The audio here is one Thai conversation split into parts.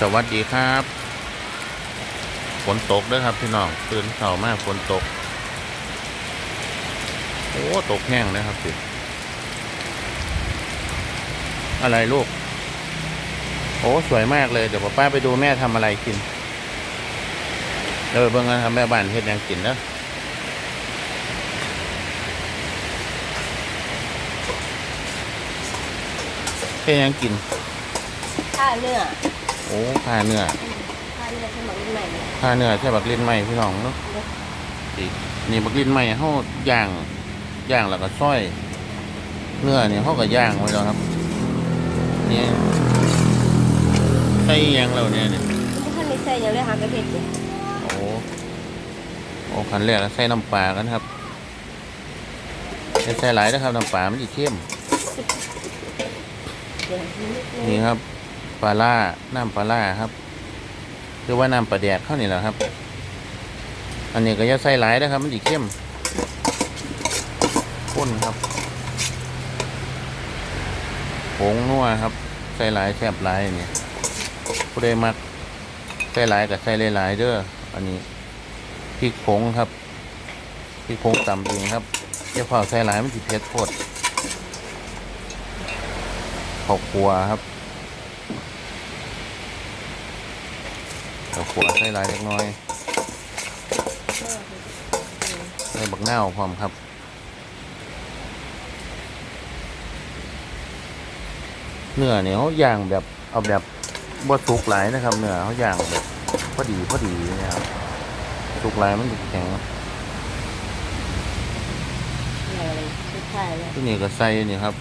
สวัสดีครับฝนตกด้วยครับพี่น้องตื่นเช้ามากฝนตก โอ้ตกแห้งนะครับสิอะไรลูก โอ้สวยมากเลยเดี๋ยวป้าไปดูแม่ทำอะไรกินเดี๋ยวเบิ่งกันครับแม่บ้านเฮ็ดยังกินนะเฮ็ดยังกินข้าเนื้อ โอ้ผ้าเนื้อข้าเนื้อสมัยใหม่เนี่ยผ้าเนื้อใช่บักลิ้นไหมพี่น้องเนาะอีกนี่บักลิ้นไหมเขาย่างย่างแล้วก็ซอยเนื้อเนี่ยเขาก็ย่างไว้แล้วครับนี่ใส่อิหยังแล้วเนี่ยเนี่ยทุกท่านไม่ใช่ยังได้หากระเพ็ดอยู่โอ้โอ้ขันแรกแล้วใส่น้ำปลากันครับอย่าใส่หลายนะครับน้ำปลามันจะเข้มเดี๋ยวนิดนึงนี่ครับ ปลาล่าน้ำปลาล่าครับหรือว่าน้ำปลาแดกเข้านี่แหละครับ อันนี้ก็อย่าใส่หลายนะครับ มันจะเข้มข้นครับผงนัวครับ ใส่หลายแซ่บหลายนี่ผู้ใดมักใส่หลายกับใส่หลายๆเด้ออันนี้พริกผงครับพริกผงตำเองครับจะเผาใส่หลายมันสิเผ็ดโคตรข้าวคั่วครับ ข้าวคั่วใส่หลายเล็กน้อยใส่บักนาวพร้อมครับเนื้อเนี่ยเขาย่างแบบเอาแบบบ่สุกหลายนะครับเนื้อเขาย่างแบบพอดีพอดีนะครับสุกหลายมันจะแข็งอะไรสุดท้ายแล้วที่นี่ก็ใส่นี่ครับ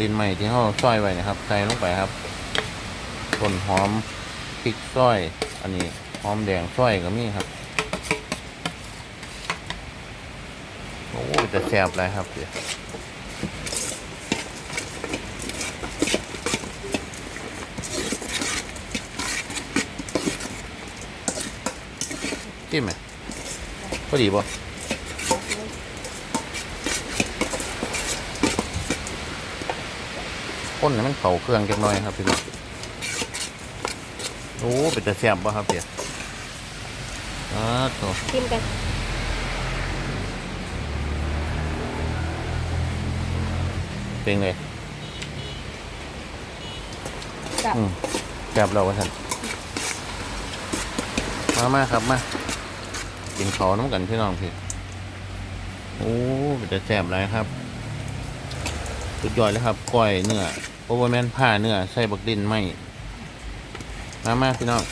ลิ้นใหม่ที่เขาซอยไว้นะครับใส่ลงไปครับต้นหอมพริกซอย อันนี้หอมแดงซอยก็มีครับ โอ้จะแซ่บเลยครับเดี๋ยวจิ้มไหมพอดีป่ะข้นให้มันเข่าเครื่องจักหน่อยครับพี่น้อง โอ้เป็นจะแซ่บป่ะครับเดี๋ยวอ่าโถชิมกันเป็นไงกับอืมแซ่บเราวะท่านมามาครับมากินเขาวน้ำกันพี่น้องพี่โอ้เป็นจะแซ่บไรครับสุดยอดเลยครับก้อยเนื้อโอเวอร์แมนผ้าเนื้อใส่บักดินไหม มามาพี่น้อง